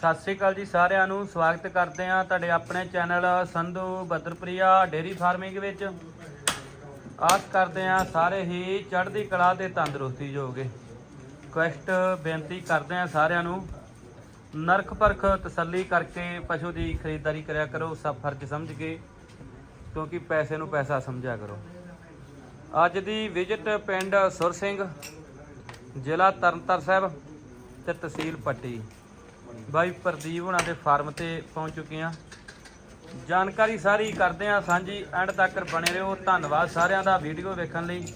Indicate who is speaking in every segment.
Speaker 1: ਸਤਿ ਸ੍ਰੀ ਅਕਾਲ ਜੀ ਸਾਰਿਆਂ ਨੂੰ, ਸਵਾਗਤ ਕਰਦੇ ਹਾਂ ਤੁਹਾਡੇ ਆਪਣੇ ਚੈਨਲ ਸੰਧੂ ਬਦਰਪ੍ਰਿਆ ਡੇਰੀ ਫਾਰਮਿੰਗ ਵਿੱਚ। ਆਸ ਕਰਦੇ ਹਾਂ ਸਾਰੇ ਹੀ ਚੜ੍ਹਦੀ ਕਲਾ ਤੇ ਤੰਦਰੁਸਤੀ ਜੋਗੇ। ਕੁਐਸਟ ਬੇਨਤੀ ਕਰਦੇ ਹਾਂ ਸਾਰਿਆਂ ਨੂੰ ਨਰਖ ਪਰਖ ਤਸੱਲੀ ਕਰਕੇ ਪਸ਼ੂ ਦੀ ਖਰੀਦਦਾਰੀ ਕਰਿਆ ਕਰੋ, ਸਭ ਫਰਜ਼ ਸਮਝ ਕੇ, ਕਿਉਂਕਿ ਪੈਸੇ ਨੂੰ ਪੈਸਾ ਸਮਝਿਆ ਕਰੋ। ਅੱਜ ਦੀ ਵਿਜ਼ਿਟ ਪਿੰਡ ਸੁਰ ਸਿੰਘ, ਜ਼ਿਲ੍ਹਾ ਤਰਨਤਾਰਨ ਸਾਹਿਬ ਤੇ ਤਹਿਸੀਲ ਪੱਟੀ। ਬਾਈ ਪ੍ਰਦੀਪ ਹੁਣਾਂ ਦੇ ਫਾਰਮ ਤੇ ਪਹੁੰਚ ਚੁੱਕੇ ਹਾਂ। ਜਾਣਕਾਰੀ ਸਾਰੀ ਕਰਦੇ ਹਾਂ ਸਾਂਝੀ। ਐਂਡ ਤੱਕ ਬਣੇ ਰਹੋ। ਧੰਨਵਾਦ ਸਾਰਿਆਂ ਦਾ ਵੀਡੀਓ ਵੇਖਣ ਲਈ।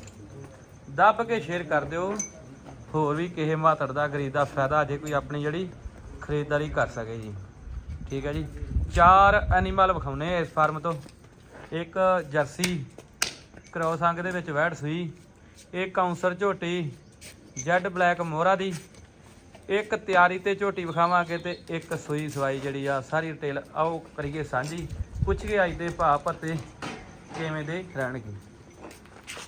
Speaker 1: ਦੱਬ ਕੇ ਸ਼ੇਅਰ ਕਰ ਦਿਓ। ਹੋਰ ਵੀ ਕਿਸੇ ਮਾਤੜ ਦਾ, ਗਰੀਬ ਦਾ ਫਾਇਦਾ ਜੇ ਕੋਈ ਆਪਣੀ ਜਿਹੜੀ ਖਰੀਦਦਾਰੀ ਕਰ ਸਕੇ ਜੀ। ਠੀਕ ਹੈ ਜੀ। ਚਾਰ ਐਨੀਮਲ ਵਿਖਾਉਨੇ ਆ ਇਸ ਫਾਰਮ ਤੋਂ। ਇੱਕ ਜਰਸੀ ਕ੍ਰੋਸ ਅੰਗ ਦੇ ਵਿੱਚ ਵੈੜ ਸੂਈ। ਇੱਕ ਕਾਉਂਸਰ ਝੋਟੀ। ਜੈਡ ਬਲੈਕ ਮੋਹਰਾ ਦੀ। ਇੱਕ ਤਿਆਰੀ ਤੇ ਝੋਟੀ ਵਿਖਾਵਾਂਗੇ ਤੇ ਇੱਕ ਸੂਈ ਸਵਾਈ ਜਿਹੜੀ ਆ ਸਾਰੀ ਡਿਟੇਲ ਆਓ ਕਰੀਏ ਸਾਂਝੀ। ਪੁੱਛ ਕੇ ਅੱਜ ਦੇ ਭਾਅ ਭੱਤੇ ਕਿਵੇਂ ਦੇ ਰਹਿਣਗੇ।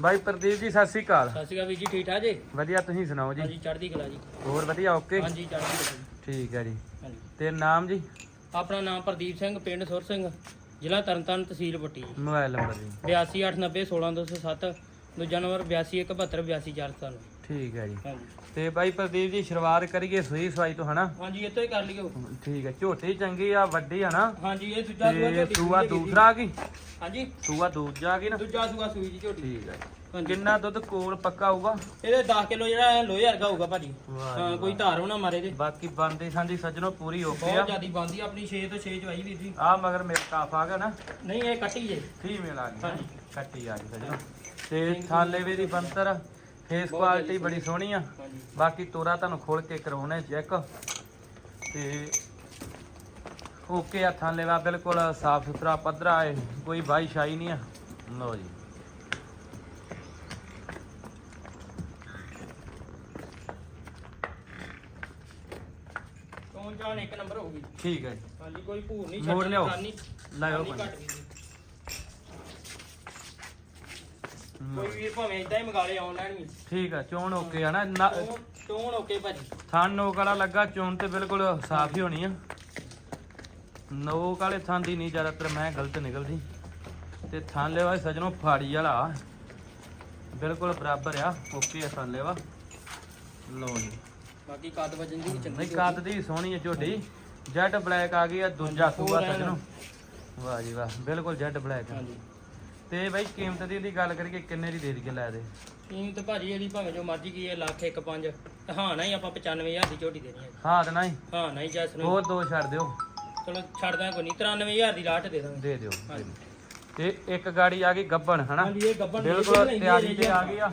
Speaker 1: ਬਾਈ ਪ੍ਰਦੀਪ ਜੀ ਸਤਿ ਸ੍ਰੀ ਅਕਾਲ।
Speaker 2: ਸਤਿ ਸ਼੍ਰੀ ਅਕਾਲ ਵੀਰ ਜੀ ਠੀਕ ਠਾਕ ਜੀ?
Speaker 1: ਵਧੀਆ ਤੁਸੀਂ ਸੁਣਾਓ ਜੀ?
Speaker 2: ਹਾਂਜੀ ਚੜ੍ਹਦੀ ਕਲਾ ਜੀ।
Speaker 1: ਹੋਰ ਵਧੀਆ ਓਕੇ
Speaker 2: ਹਾਂਜੀ ਚੜ੍ਹਦੀ ਕਲਾ ਜੀ।
Speaker 1: ਠੀਕ ਹੈ ਜੀ।
Speaker 2: ਹਾਂਜੀ।
Speaker 1: ਤੇ ਨਾਮ ਜੀ?
Speaker 2: ਆਪਣਾ ਨਾਮ ਪ੍ਰਦੀਪ ਸਿੰਘ ਪਿੰਡ ਸੁਰ ਸਿੰਘ ਜ਼ਿਲ੍ਹਾ ਤਰਨਤਾਰਨ ਤਹਿਸੀਲ ਪੱਟੀ ਜੀ।
Speaker 1: ਮੋਬਾਈਲ ਨੰਬਰ ਜੀ।
Speaker 2: 8289 16207 ਦੂਜਾ ਨੰਬਰ 82172447
Speaker 1: ਠੀਕ ਹੈ ਜੀ।
Speaker 2: ਹਾਂਜੀ।
Speaker 1: ਤੇ ਬਾਈ ਪ੍ਰਦੀਪ ਜੀ ਸ਼ੁਰੂਆਤ ਕਰੀਏ ਸੂਈ ਸਵਾਈ ਤੋਂ ਹਨਾ?
Speaker 2: ਹਾਂਜੀ ਇਹ ਤੋਂ ਹੀ ਕਰ ਲਿਓ।
Speaker 1: ਠੀਕ ਹੈ ਝੋਟੀ ਚੰਗੀ ਆ ਵੱਡੀ ਆ ਨਾ
Speaker 2: ਹਾਂਜੀ ਇਹ ਦੂਜਾ ਸੂਆ
Speaker 1: ਤੇ
Speaker 2: ਝੋਟੀ
Speaker 1: ਸੂਆ
Speaker 2: ਸੂਈ ਹੈ ਵੀਰ ਜੀ।
Speaker 1: ਦੂਸਰਾ ਆ ਗਈ
Speaker 2: ਹਾਂਜੀ।
Speaker 1: ਸੂਆ ਦੂਜਾ ਆ ਗਈ ਨਾ?
Speaker 2: ਦੂਜਾ ਸੂਆ ਸੂਈ ਜੀ ਝੋਟੀ।
Speaker 1: ਠੀਕ ਹੈ।
Speaker 2: ਹਾਂਜੀ।
Speaker 1: ਕਿੰਨਾ ਦੁੱਧ ਕੋਲ ਪੱਕਾ ਹੋਊਗਾ?
Speaker 2: ਇਹਦੇ 10 ਕਿਲੋ ਜਿਹੜਾ ਹੈ ਲੋਹੇ ਵਰਗਾ ਹੋਊਗਾ ਭਾਜੀ।
Speaker 1: ਵਾਹ ਜੀ
Speaker 2: ਹਾਂ ਕੋਈ। ਧਾਰ ਹੋਣਾ ਮਾਰੇ ਦੇ
Speaker 1: ਬਾਕੀ ਬੰਦੇ ਸਾਂਝੀ ਸੱਜਣੋ ਪੂਰੀ ਓਕੇ ਆ।
Speaker 2: ਬਹੁਤ ਜ਼ਿਆਦੀ ਬੰਦੀ ਆਪਣੀ 6 ਤੋਂ 6 ਚਵਾਈ ਵੀਰ ਜੀ।
Speaker 1: ਆ ਮਗਰ ਮੇਰੇ ਕਾਫ ਆ ਗਿਆ ਨਾ।
Speaker 2: ਨਹੀਂ ਇਹ ਕੱਟੀ ਜੇ।
Speaker 1: ਫੀਮੇਲ ਆ ਗਈ।
Speaker 2: ਹਾਂਜੀ।
Speaker 1: ਕੱਟੀ ਆ ਗਈ ਸੱਜਣੋ। ਤੇ ਥਾਲੇ ਵੀ ਦੀ ਬੰਤਰ ਫੇਸ ਕੁਆਲਿਟੀ ਬੜੀ ਸੋਹਣੀ ਆ। ਬਾਕੀ ਤੋਰਾ ਤੁਹਾਨੂੰ ਖੋਲ ਕੇ ਕਰਾਉਣੇ ਚੈੱਕ ਤੇ ਓਕੇ ਆ ਥਾਲੇ ਵਾ ਬਿਲਕੁਲ ਸਾਫ਼ ਸੁਥਰਾ ਪੱਧਰਾ ਹੈ ਕੋਈ ਬਾਈ ਸ਼ਾਈ ਨਹੀਂ ਆ। ਲਓ ਜੀ।
Speaker 2: ਕੌਣ ਜਾਣ ਇੱਕ ਨੰਬਰ ਹੋਊਗੀ
Speaker 1: ਠੀਕ ਹੈ ਜੀ।
Speaker 2: ਹਾਂਜੀ ਕੋਈ ਭੂਰ ਨਹੀਂ
Speaker 1: ਲਿਆਓ।
Speaker 2: ਕਰਨੀ
Speaker 1: ਲਾਇਓ।
Speaker 2: ਘੱਟ ਕੋਈ ਵੀਰ ਭਾਵੇਂ ਇਦਾਂ ਹੀ ਮੰਗਾ ਲੇ ਆਨਲਾਈਨ ਵੀ
Speaker 1: ਠੀਕ ਆ ਚੋਣ ਓਕੇ ਆ ਨਾ ਨਾ-
Speaker 2: ਚੋਣ- ਚੋਣ ਓਕੇ ਭਾਜੀ।
Speaker 1: ਥਣ ਨੋਕ ਵਾਲਾ ਲੱਗਾ ਚੋਣ ਤੇ ਬਿਲਕੁਲ ਸਾਫ਼ ਹੀ ਹੋਣੀ ਆ। ਨੋਕ ਵਾਲੇ ਥਣ ਦੀ ਨਹੀਂ ਜ਼ਿਆਦਾਤਰ ਮੈਂ ਗਲਤ ਨਿਕਲਦੀ। ਤੇ ਥਣ ਲੈਵਾ ਸਜਣੋ ਫਾੜੀ ਵਾਲਾ। ਬਿਲਕੁਲ ਬਰਾਬਰ ਆ ਓਕੇ ਆ ਥਣ ਲੈਵਾ ਲਓ ਜੀ।
Speaker 2: ਬਾਕੀ ਕੱਦ ਵਜਨ ਦੀ ਵੀ ਚੰਗੀ
Speaker 1: ਨਹੀਂ ਕੱਦ ਦੀ ਸੋਹਣੀ ਹੈ ਝੋਟੀ ਜੈਡ ਬਲੈਕ ਆ ਗਈ ਆ ਦੂਜਾ ਸੂਆ। ਸਜਣੋ। ਵਾਹ ਜੀ ਵਾਹ ਬਿਲਕੁਲ ਜੈਡ ਬਲੈਕ ਆ।
Speaker 2: ਹਾਂਜੀ।
Speaker 1: ਤੇ ਬਾਈ ਕੀਮਤ ਦੀ ਦੀ ਗੱਲ ਕਰੀਏ ਕਿੰਨੇ ਦੀ ਦੇ ਦਈਏ ਲੈ ਦੇ?
Speaker 2: ਕੀਮਤ ਭਾਜੀ ਇਹਦੀ ਭਾਵੇਂ ਜੋ ਮਰਜ਼ੀ ਕੀ ਹੈ ਲੱਖ ਇੱਕ ਪੰਜ। ਤੇ ਹਾਂ ਨਹੀਂ ਆਪਾਂ 95000 ਦੀ ਝੋਟੀ ਦੇਣੀ ਹੈ।
Speaker 1: ਹਾਂ ਤੇ ਨਹੀਂ?
Speaker 2: ਹਾਂ ਨਹੀਂ ਜੈਸ ਨੂੰ
Speaker 1: ਹੋਰ ਦੋ ਛੱਡ ਦਿਓ।
Speaker 2: ਚਲੋ ਛੱਡ ਦਾਂ ਕੋਈ ਨਹੀਂ 93000 ਦੀ ਲਾਟ ਦੇ ਦਾਂਗੇ।
Speaker 1: ਦੇ ਦਿਓ
Speaker 2: ਹਾਂਜੀ।
Speaker 1: ਤੇ ਇੱਕ ਗਾੜੀ ਆ ਗਈ ਗੱਬਣ ਹਨਾ?
Speaker 2: ਹਾਂਜੀ ਇਹ ਗੱਬਣ
Speaker 1: ਬਿਲਕੁਲ ਤਿਆਰੀ ਤੇ ਆ ਗਈ ਆ।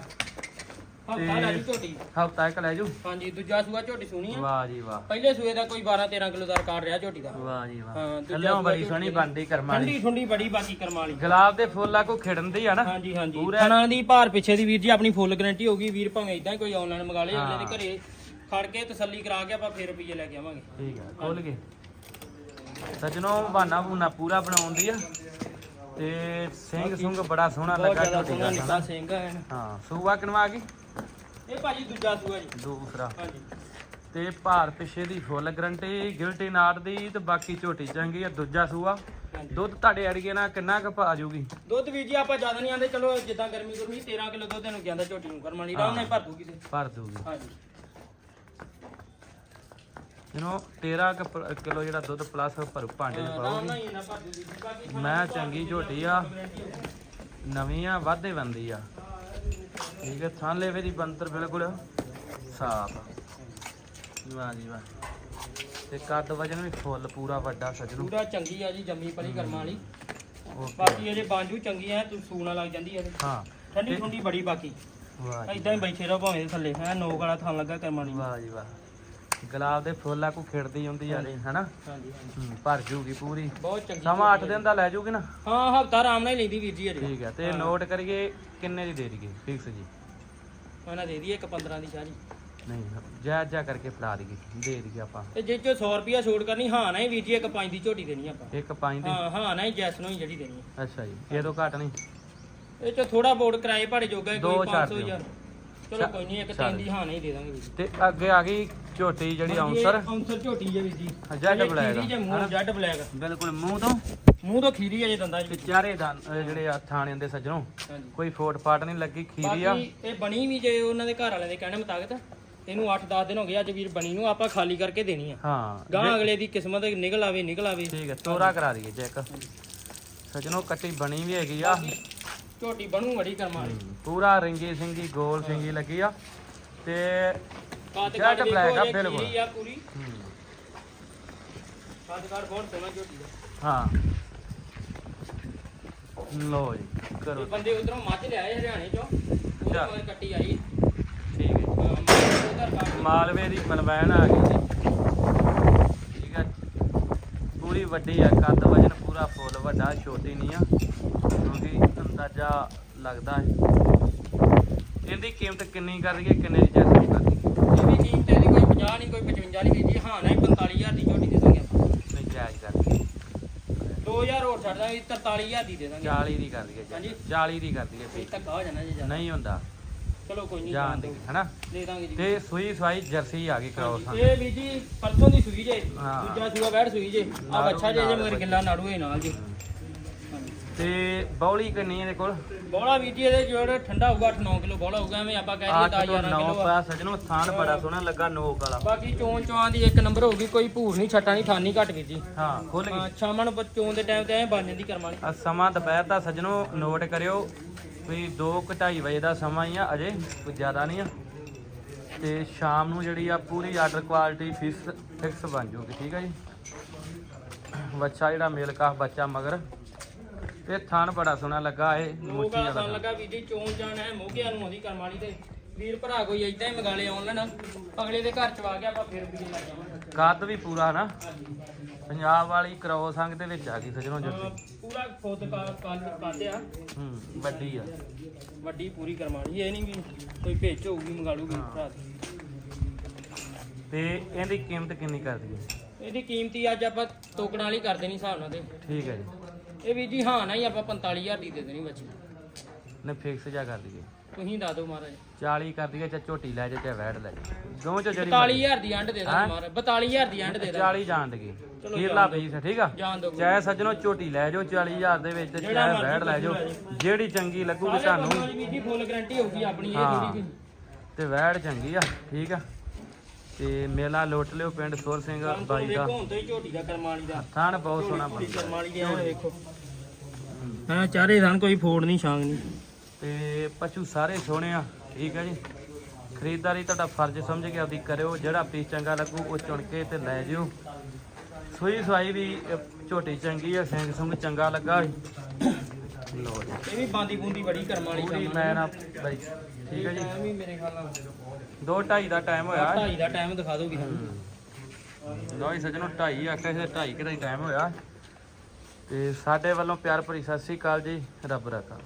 Speaker 2: ਹਫਤਾ ਲੈ ਜੀ ਝੋਟੀ।
Speaker 1: ਹਫਤਾ ਇੱਕ ਲੈ ਜੂ।
Speaker 2: ਹਾਂਜੀ ਦੂਜਾ ਸੂਆ ਝੋਟੀ ਸੁਣੀ ਆ।
Speaker 1: ਵਾਹ ਜੀ ਵਾਹ।
Speaker 2: ਪਹਿਲੇ ਸੂਏ ਦਾ ਕੋਈ 12 13 ਕਿਲੋ ਦਾ ਰਿਕਾਰਡ ਰਿਹਾ ਝੋਟੀ ਦਾ।
Speaker 1: ਵਾਹ ਜੀ ਵਾਹ।
Speaker 2: ਹਾਂ, ਦੂਜਾ
Speaker 1: ਥੱਲੋਂ ਬੜੀ
Speaker 2: ਸੂਆ
Speaker 1: ਸੋਹਣੀ
Speaker 2: ਝੋਟੀ
Speaker 1: ਬਣਦੀ ਕਰਮਾਂ ਵਾਲੀ।
Speaker 2: ਠੰਡੀ ਠੰਡੀ ਬੜੀ ਬਾਕੀ ਕਰਮ ਵਾਲੀ।
Speaker 1: ਗੁਲਾਬ ਦੇ ਫੁੱਲਾਂ ਕੋ ਖਿੜਨਦੀ ਆ ਨਾ।
Speaker 2: ਹਾਂਜੀ ਹਾਂਜੀ।
Speaker 1: ਪੂਰਾ-
Speaker 2: ਥਣਾ ਦੀ ਭਾਰ ਪਿੱਛੇ ਦੀ ਵੀਰ ਜੀ ਆਪਣੀ ਫੁੱਲ ਗਾਰੰਟੀ ਹੋਗੀ ਵੀਰ ਭਾਵੇਂ ਇਦਾਂ ਕੋਈ ਆਨਲਾਈਨ ਮੰਗਾ ਲੇ ਅਗਲੇ। ਦੇ ਘਰੇ ਖੜ ਕੇ ਤਸੱਲੀ ਕਰਾ ਕੇ ਆਪਾਂ ਫੇਰ ਰੁਪਈਏ ਲੈ ਕੇ ਆਵਾਂਗੇ।
Speaker 1: ਠੀਕ ਆ ਖੋਲ ਕੇ। ਸਜਣੋ ਬਹਾਨਾ ਬੂਨਾ ਪੂਰਾ ਬਣਾਉਂਦੀ ਆ। ਤੇ ਸਿੰਘ ਸੁੰਗ ਬੜਾ ਸੋਹਣਾ
Speaker 2: ਬਹੁਤ
Speaker 1: ਲੱਗਾ
Speaker 2: ਜ਼ਿਆਦਾ
Speaker 1: ਝੋਟੀ
Speaker 2: ਸੋਹਣਾ
Speaker 1: ਦਾ
Speaker 2: ਨਿੱਕਾ ਸਿੰਘ ਹੈ
Speaker 1: ਹਾਂ ਸੂਆ ਕਿਨਵਾ ਆ ਗਈ?
Speaker 2: ਇਹ ਭਾਜੀ ਦੂਜਾ ਸੂਆ ਜੀ।
Speaker 1: ਦੂਸਰਾ।
Speaker 2: ਹਾਂਜੀ।
Speaker 1: ਤੇ ਭਾਰ ਪਿੱਛੇ ਦੀ ਫੁੱਲ ਗਰੰਟੀ ਗਿਲਟੀ ਨਾੜ ਦੀ ਤੇ ਬਾਕੀ ਝੋਟੀ ਚੰਗੀ ਆ ਦੂਜਾ ਸੂਆ।
Speaker 2: ਹਾਂਜੀ।
Speaker 1: ਦੁੱਧ ਤੁਹਾਡੇ ਅੜੀਏ ਨਾਲ ਕਿੰਨਾ ਕੁ ਪਾ ਜੂਗੀ?
Speaker 2: ਦੁੱਧ ਵੀਰ ਜੀ ਆਪਾਂ ਜ਼ਿਆਦਾ ਨਹੀਂ ਆਂਦੇ ਚਲੋ ਜਿੱਦਾਂ ਗਰਮੀ ਗਰਮੀ 13 ਕਿਲੋ ਦੁੱਧ ਇਹਨੂੰ ਜਾਂਦਾ ਝੋਟੀ ਨੂੰ ਕਰਮ ਵਾਲੀ ਆਰਾਮ ਨਾਲ ਹੀ। ਭਰ ਦੂਗੀ ਤੇ।
Speaker 1: ਭਰ ਦੂਗੀ।
Speaker 2: ਹਾਂਜੀ।
Speaker 1: ਜਿਹਨੂੰ 13 ਕਿਲੋ ਜਿਹੜਾ ਦੁੱਧ ਪਲੱਸ ਭਰ ਭਾਂਡੇ ਚ
Speaker 2: ਆਰਾਮ
Speaker 1: ਪਾਉਗੀ
Speaker 2: ਨਾਲ ਹੀ ਇਹਨਾਂ ਭਰ ਬਾਕੀ ਥਣਾ
Speaker 1: ਮੈਂ
Speaker 2: ਦੀ
Speaker 1: ਚੰਗੀ ਝੋਟੀ ਆ। ਨਵੀਂ ਆ ਵਾਧੇ ਬੰਦੀ ਆ। ਠੀਕ ਹੈ ਥਾਂ ਲੇਵੇ ਦੀ ਬੰਤਰ ਬਿਲਕੁਲ। ਸਾਫ਼। ਆ ਵਾਹ ਜੀ ਵਾਹ। ਤੇ ਕੱਦ ਵਜਨ ਵੀ ਫੁੱਲ ਪੂਰਾ ਵੱਡਾ ਸਜਣੂ।
Speaker 2: ਪੂਰਾ ਚੰਗੀ ਆ ਜੀ ਜੰਮੀ ਪਲੀ ਕਰਮਾਂ ਵਾਲੀ। ਬਾਕੀ ਇਹਦੇ ਬਾਂਝੂ ਚੰਗੀ ਐ ਤੂੰ ਸੂਣਾ ਲੱਗ ਜਾਂਦੀ ਐ
Speaker 1: ਹਾਂ।
Speaker 2: ਠੰਡੀ ਠੰਡੀ ਬੜੀ ਬਾਕੀ।
Speaker 1: ਵਾਹ
Speaker 2: ਇਦਾਂ ਹੀ ਬੈਠੇ ਰਹੋ ਭਾਵੇਂ ਥੱਲੇ। ਹੈ ਨੋਕ ਵਾਲਾ ਥਾਂ ਲੱਗਾ ਕਰਮਾਂ ਵਾਲੀ।
Speaker 1: ਵਾਹ ਜੀ ਵਾਹ। ਗੁਲਾਬ ਦੇ ਫੁੱਲਾਂ ਕੋ ਖਿੜਦੀ ਹੁੰਦੀ ਆ ਰਹੀ ਹਨਾ?
Speaker 2: ਹਾਂਜੀ ਹਾਂਜੀ।
Speaker 1: ਹੂੰ, ਭਰ ਜੂਗੀ ਪੂਰੀ।
Speaker 2: ਬਹੁਤ ਚੰਗੀ
Speaker 1: ਸਮਾਂ 8
Speaker 2: ਝੋਟੀ
Speaker 1: ਦਿਨ ਦਾ ਲੈ ਜੂਗੀ ਨਾ?
Speaker 2: ਆ। ਹਾਂ ਹਫਤਾ ਆਰਾਮ ਨਾਲ ਹੀ ਲੈਂਦੀ ਵੀਰ ਜੀ ਅਜੇ।
Speaker 1: ਠੀਕ ਹੈ ਤੇ ਨੋਟ ਕਰੀਏ ਕਿੰਨੇ ਦੀ ਦੇ ਦਈਏ? ਫਿਕਸ ਜੀ।
Speaker 2: ਉਹਨਾਂ ਦੇ ਦਈਏ ਇੱਕ 15 ਦੀ ਸ਼ਾਰੀ
Speaker 1: ਨਹੀਂ ਜਾ ਜਾ ਕਰਕੇ ਫੜਾ ਦਈਏ ਦੇ ਦਈਏ ਆਪਾਂ।
Speaker 2: ਤੇ ਜੇ ਚੋ 100 ਰੁਪਿਆ ਛੋੜ ਕਰਨੀ ਹਾਂ ਨਾ ਹੀ ਵੀਰ ਜੀ ਇੱਕ 5 ਦੀ ਝੋਟੀ ਦੇਣੀ ਆਪਾਂ।
Speaker 1: ਇੱਕ ਪੰਜ ਦੀ?
Speaker 2: ਹਾਂ ਹਾਂ ਨਾ ਹੀ ਜੈਸ ਨੂੰ ਹੀ ਜਿਹੜੀ ਦੇਣੀ ਹੈ
Speaker 1: ਅੱਛਾ ਜੀ ਇਹ ਤੋਂ ਘੱਟ ਨਹੀਂ?
Speaker 2: ਇਹ ਚੋ ਥੋੜਾ ਬੋਰਡ ਕਿਰਾਏ ਭਾੜੇ ਜੋਗਾ
Speaker 1: ਦੋ
Speaker 2: ਕੋਈ
Speaker 1: ਛੱਡ
Speaker 2: 500
Speaker 1: ਦਿਓ।
Speaker 2: ਚਲੋ ਕੋਈ ਨਹੀਂ ਇੱਕ
Speaker 1: ਛੱਡ
Speaker 2: ਦੀ ਹਾਂ ਨਹੀਂ ਦੇ ਦਾਂਗੇ ਵੀਰ ਜੀ।
Speaker 1: ਤੇ ਅੱਗੇ ਆ ਗਈ ਝੋਟੀ ਜਿਹੜੀ ਔਂਸਰ
Speaker 2: ਔਂਸਰ ਝੋਟੀ ਜੇ ਵੀਰ ਜੀ।
Speaker 1: ਜੱਡ ਬਲੈਕ
Speaker 2: ਖੀਰੀ ਜੇ ਮੂੰਹ ਜੱਡ ਬਲੈਕ
Speaker 1: ਬਿਲਕੁਲ ਮੂੰਹ ਤੋਂ।
Speaker 2: ਮੂੰਹ ਤੋਂ ਖੀਰੀ ਹੈ ਜੇ ਦੰਦਾਂ
Speaker 1: ਤੇ
Speaker 2: ਚ
Speaker 1: ਚਾਰੇ ਦੰਦ ਅਹ ਜਿਹੜੇ ਆ ਥਾਣੇ ਦੇ ਸੱਜਣੋਂ
Speaker 2: ਹਾਂਜੀ।
Speaker 1: ਕੋਈ ਫੋਟ ਫਾਟ ਨਹੀਂ ਲੱਗੀ ਖੀਰੀ ਆ।
Speaker 2: ਬਾਕੀ ਇਹ ਬਣੀ ਵੀ ਜੇ ਉਹਨਾਂ ਦੇ ਘਰ ਵਾਲਿਆਂ ਦੇ ਕਹਿਣੇ ਮੁਤਾਬਕ ਇਹਨੂੰ 8-10 ਦਿਨ ਹੋ ਗਏ ਅੱਜ ਵੀਰ ਬਣੀ ਨੂੰ ਆਪਾਂ ਖਾਲੀ ਕਰਕੇ ਦੇਣੀ ਆ।
Speaker 1: ਹਾਂ
Speaker 2: ਗਾਂ ਅਗਲੇ ਦੀ ਕਿਸਮਤ ਨਿਕਲ ਆਵੇ ਨਿਕਲ ਆਵੇ।
Speaker 1: ਠੀਕ ਹੈ ਤੋਰਾ ਕਰਾ ਦਈਏ ਚੈੱਕ ਸੱਜਣੋਂ ਕੱਟੀ ਬਣੀ ਵੀ ਹੈਗੀ ਆ।
Speaker 2: ਝੋਟੀ ਬਣੂ ਬੜੀ ਕਰਮਾਂ ਵਾਲੀ।
Speaker 1: ਪੂਰਾ ਰਿੰਗੀ ਸਿੰਗੀ ਗੋਲ ਸਿੰਗੀ ਲੱਗੀ ਆ। ਤੇ
Speaker 2: ਕੱਦ ਕੱਦ
Speaker 1: black ਆ, ਬਿਲਕੁਲ।
Speaker 2: ਆ ਪੂਰੀ।
Speaker 1: ਹੂੰ,
Speaker 2: ਕੱਦ ਕੱਦ ਬਹੁਤ ਸੋਹਣਾ ਝੋਟੀ ਦਾ
Speaker 1: ਹਾਂ। ਲੋ ਜੀ
Speaker 2: ਤੇ
Speaker 1: ਕਰੋ
Speaker 2: ਬੰਦੇ ਉਧਰੋਂ ਮੱਝ ਲਿਆਏ ਹਰਿਆਣੇ ਚੋਂ
Speaker 1: ਅੱਛਾ।
Speaker 2: ਉਹਦੇ ਕੱਟੀ ਆਈ।
Speaker 1: ਠੀਕ ਹੈ।
Speaker 2: ਹਾਂ, ਉਧਰ
Speaker 1: ਮਾਲਵੇ ਦੀ ਮਨਵੈਣ ਆ ਗਈ। ਜੀ ਠੀਕ ਹੈ। ਪੂਰੀ ਵੱਡੀ ਆ ਕੱਦ ਵਜਨ ਪੂਰਾ ਫੁੱਲ ਵੱਡਾ ਛੋਟੀ ਨਹੀਂ ਆ। ਕਿਉਂਕਿ ਅੰਦਾਜ਼ਾ ਲੱਗਦਾ ਹੈ। ਇਹਦੀ ਕੀਮਤ ਕਿੰਨੀ ਕਰ ਦਈਏ ਕਿੰਨੇ ਦੀ ਜੈਸੀ ਕਰ ਦਈਏ
Speaker 2: ਇਹ ਵੀ ਕੀਮਤ ਇਹਦੀ ਕੋਈ 50 ਨਹੀਂ ਕੋਈ 55 ਨਹੀਂ ਵੀਰ ਜੀ ਹਾਂ ਨਾ 45000 ਦੀ ਝੋਟੀ ਦੇ ਦਾਂਗੇ ਆਪਾਂ।
Speaker 1: ਨਹੀਂ ਜਾਇਜ਼ ਕਰ ਦਈਏ।
Speaker 2: 2000 ਹੋਰ ਛੱਡ ਦਾਂਗੇ 43000 ਦੀ ਦੇ ਦਾਂਗੇ।
Speaker 1: 40 ਦੀ ਕਰ ਦਈਏ
Speaker 2: ਹਾਂਜੀ।
Speaker 1: 40 ਦੀ ਕਰ ਦਈਏ
Speaker 2: ਇਹ
Speaker 1: ਵੀ
Speaker 2: ਧੱਕਾ ਹੋ ਜਾਣਾ ਜੀ ਜ਼ਿਆਦਾ।
Speaker 1: ਨਹੀਂ ਹੁੰਦਾ।
Speaker 2: ਚਲੋ ਕੋਈ ਨਹੀਂ
Speaker 1: ਜਾਣ ਦੇ ਹਨਾ?
Speaker 2: ਦੇ ਦਾਂਗੇ ਜੀ।
Speaker 1: ਤੇ ਸੂਈ ਸਵਾਈ ਜਰਸੀ ਆ ਗਈ ਕ੍ਰੋਸ
Speaker 2: ਹਾਂਜੀ, ਇਹ ਵੀ ਜੀ ਪਰਸੋਂ ਦੀ ਸੂਈ ਜੇ।
Speaker 1: ਹਾਂ।
Speaker 2: ਦੂਜਾ ਸੂਆ ਬੈਠ ਸੂਈ ਜੇ। ਆ
Speaker 1: ਨਾੜੂ
Speaker 2: ਬੱਚਾ ਜੇ ਜੇ ਮਗਰ
Speaker 1: ਬੱਚਾ।
Speaker 2: ਗਿੱਲਾ ਨਾੜੂ ਹੈ ਨਾਲ ਜੀ।
Speaker 1: ਤੇ ਬੌਲੀ ਕਿੰਨੀ ਇਹਦੇ ਕੋਲ?
Speaker 2: ਬੋਲਾ ਵੀ ਜੀ ਇਹਦੇ ਜਿਹੜਾ ਠੰਡਾ ਹੋਊਗਾ 8-9 ਕਿਲੋ ਬੋਲਾ ਹੋਊਗਾ ਐਵੇਂ ਆਪਾਂ ਕਹਿ
Speaker 1: 8
Speaker 2: ਦਈਏ
Speaker 1: ਤੋਂ
Speaker 2: 10 11
Speaker 1: 9
Speaker 2: ਕਿਲੋ
Speaker 1: ਪਾ ਸਜਣੋ ਥਾਨ ਬੜਾ ਸੋਹਣਾ ਲੱਗਾ ਨੋਕ ਵਾਲਾ।
Speaker 2: ਬਾਕੀ ਚੋਣ ਚੋਆਂ ਦੀ ਇੱਕ ਨੰਬਰ ਹੋਊਗੀ ਕੋਈ ਭੂਰ ਨਹੀਂ ਛੱਟਾ ਨਹੀਂ ਥਾਨੀ ਘਟ ਗਈ ਜੀ।
Speaker 1: ਹਾਂ ਖੁੱਲ ਗਈ।
Speaker 2: ਹਾਂ ਸ਼ਾਮਾਂ ਨੂੰ ਬ- ਚੋਣ ਦੇ ਟਾਈਮ ਤੇ ਐ ਬਣ ਜਾਂਦੀ ਕਰਮਾਂ ਵਾਲੀ।
Speaker 1: ਆ ਸਮਾਂ ਦੁਪਹਿਰ ਦਾ ਸਜਣੋ ਨੋਟ ਕਰਿਓ ਵੀ 2:30 ਵਜੇ ਦਾ ਸਮਾਂ ਹੀ ਆ ਅਜੇ ਕੋਈ ਜ਼ਿਆਦਾ ਨਹੀਂ ਆ। ਤੇ ਸ਼ਾਮ ਨੂੰ ਜਿਹੜੀ ਆ ਪੂਰੀ ਆਰਡਰ ਕੁਆਲਿਟੀ ਫਿਕਸ ਫਿਕਸ ਬਣ ਜੂਗੀ ਠੀਕ ਹੈ ਜੀ? ਬੱਚਾ ਜਿਹੜਾ ਮੇਲ ਕਾਫ ਬੱਚਾ ਮਗਰ। ਤੇ ਥਣ ਬੜਾ ਸੋਹਣਾ ਲੱਗਾ ਮੁੱਠੀ
Speaker 2: ਮੋਗਾ
Speaker 1: ਵਾਲਾ
Speaker 2: ਸਾਨੂੰ
Speaker 1: ਥਣ।
Speaker 2: ਲੱਗਾ ਵੀ ਜੀ ਚੋਣ ਜਾਣ ਹੈ ਮੋਗਿਆਂ ਨੂੰ ਆਉਂਦੀ ਕਰਮਾਂ ਵਾਲੀ ਤੇ। ਵੀਰ ਭਰਾ ਕੋਈ ਏਦਾਂ ਹੀ ਮੰਗਾ ਲਿਆ ਆਨਲਾਈਨ ਅਗਲੇ ਦੇ ਘਰ ਚ ਵਾ ਕੇ ਆਪਾਂ ਫਿਰ ਵੀ ਲੈ ਜਾਵਾਂਗੇ
Speaker 1: ਕੱਦ ਵੀ ਪੂਰਾ ਨਾ। ਪੰਜਾਬ ਵਾਲੀ ਕਰੋਸ ਅੰਗ ਦੇ ਵਿੱਚ ਆ ਗਈ ਸਜਣੋ
Speaker 2: ਹਾਂ, ਪੂਰਾ ਖੁਦ ਕਾ ਕਾਤਿਆ
Speaker 1: ਹੂੰ ਵੱਡੀ ਆ।
Speaker 2: ਵੱਡੀ ਪੂਰੀ ਕਰਮਾਂ ਵਾਲੀ ਇਹ ਨਹੀਂ ਵੀ ਕੋਈ ਭੇਚ ਹੋਊਗੀ ਮੰਗਾ ਲੂਗੀ ਭਰਾ। ਦੀ।
Speaker 1: ਤੇ ਇਹਦੀ ਕੀਮਤ ਕਿੰਨੀ ਕਰ ਦਈਏ
Speaker 2: ਇਹਦੀ ਕੀਮਤੀ ਅੱਜ ਆਪਾਂ ਟੋਕਣ ਵਾਲੀ ਕਰ ਦੇਣੀ ਹਿਸਾਬ ਨਾਲ ਤੇ।
Speaker 1: ਠੀਕ ਹੈ ਜੀ।
Speaker 2: ਇਹ ਵੀ ਜੀ ਹਾਂ ਨਾ ਹੀ ਆਪਾਂ 45000 ਦੀ ਦੇ ਦੇਣੀ ਬੱਚੀ।
Speaker 1: ਨੇ ਫਿਕਸ ਜਾ ਕਰ ਦਈਏ।
Speaker 2: ਤੁਸੀਂ ਦੱਸ ਦਿਓ ਮਹਾਰਾਜ।
Speaker 1: 40 ਕਰ ਦਈਏ ਚਾਹੇ ਝੋਟੀ ਲੈ ਜਾ ਚਾਹੇ ਵੈੜ ਲੈ ਜਾ ਦੋਵਾਂ ਚੋਂ ਜਿਹੜੀ ਮਰਜ਼ੀ।
Speaker 2: 42000 ਦੀ ਐਂਡ ਦੇ? ਦਾਂਗੇ ਮਹਾਰਾਜ 42000 ਦੀ ਐਂਡ ਦੇ ਦਾਂਗੇ।
Speaker 1: 40 ਜਾਣ
Speaker 2: ਜਾਣ ਦਿਓ।
Speaker 1: ਪੀਸ ਠੀਕ ਆ?
Speaker 2: ਦੋ
Speaker 1: ਚਾਹੇ ਸੱਜਣੋ ਝੋਟੀ ਲੈ ਜਾਓ 40000 ਦੇ ਵਿੱਚ ਤੇ ਚਾਹੇ ਵੈੜ ਲੈ ਜਾਓ। ਜਿਹੜੀ ਚੰਗੀ ਲੱਗੂਗੀ
Speaker 2: ਤੁਹਾਨੂੰ
Speaker 1: ਤੁਹਾਨੂੰ
Speaker 2: ਵੀ ਜੀ ਫੁੱਲ ਗਾਰੰਟੀ ਹੋਊਗੀ ਆਪਣੀ ਇਹ
Speaker 1: ਹਾਂ।
Speaker 2: ਥੋੜੀ
Speaker 1: ਤੇ ਵੈੜ ਚੰਗੀ ਆ ਠੀਕ ਆ? ਤੇ ਮੇਲਾ ਲੁੱਟ ਲਿਓ ਪਿੰਡ ਸੁਰ ਸਿੰਘ ਬਾਈ ਦਾ
Speaker 2: ਦੇਖੋ ਹੁਣ ਤੋਂ ਹੀ ਝੋਟੀ ਦਾ ਕਰਮਾਲੀ ਦਾ।
Speaker 1: ਥਾਣ ਬਹੁਤ ਸੋਹਣਾ ਬਣਦਾ।
Speaker 2: ਕਰਮਾਲੀ ਦੇ ਐਂ ਵੇਖੋ ਹਾਂ। ਚਾਰੇ ਥਣ ਕੋਈ ਫੋੜ ਨਹੀਂ ਛਾਂਗ ਨਹੀਂ।
Speaker 1: ਤੇ ਪਸ਼ੂ ਸਾਰੇ ਸੋਹਣੇ ਆ ਠੀਕ ਹੈ ਜੀ। ਖਰੀਦਦਾਰੀ ਤੁਹਾਡਾ ਫਰਜ਼ ਸਮਝ ਕੇ ਆਪਦੀ ਕਰਿਓ ਜਿਹੜਾ ਪੀਸ ਚੰਗਾ ਲੱਗੂ ਉਹ ਚੁਣ ਕੇ ਤੇ ਲੈ ਜਿਓ। ਸੂਈ ਸਵਾਈ ਵੀ ਝੋਟੀ ਚੰਗੀ ਆ ਸਿੰਘ ਸੁੰਗ ਚੰਗਾ ਲੱਗਾ ਲੋ ਜੀ।
Speaker 2: ਇਹ ਵੀ ਬਾਂਦੀ ਬੂੰਦੀ ਬੜੀ ਕਰਮਾਲੀ
Speaker 1: ਪੂਰੀ ਮੈਂ ਨਾ ਬਾਈ। ਠੀਕ ਹੈ ਜੀ।
Speaker 2: ਟਾਈਮ ਹੀ ਮੇਰੇ ਖਿਆਲ ਨਾਲ।
Speaker 1: 2:30 ਦਾ ਟਾਈਮ ਹੋਇਆ।
Speaker 2: ਢਾਈ ਦਾ ਟਾਈਮ ਦਿਖਾ ਦੋਗੀ ਸਾਨੂੰ।
Speaker 1: ਲੋ ਜੀ ਸੱਜਣੋ 2:30 ਆਖਿਆ ਸੀ 2:30 ਕਿਹੜਾ ਟਾਈਮ ਹੋਇਆ। ਤੇ ਸਾਡੇ ਵੱਲੋਂ ਪਿਆਰ ਭਰੀ ਸਤਿ ਸ੍ਰੀ ਅਕਾਲ ਜੀ। ਰੱਬ ਰਾਖਾ।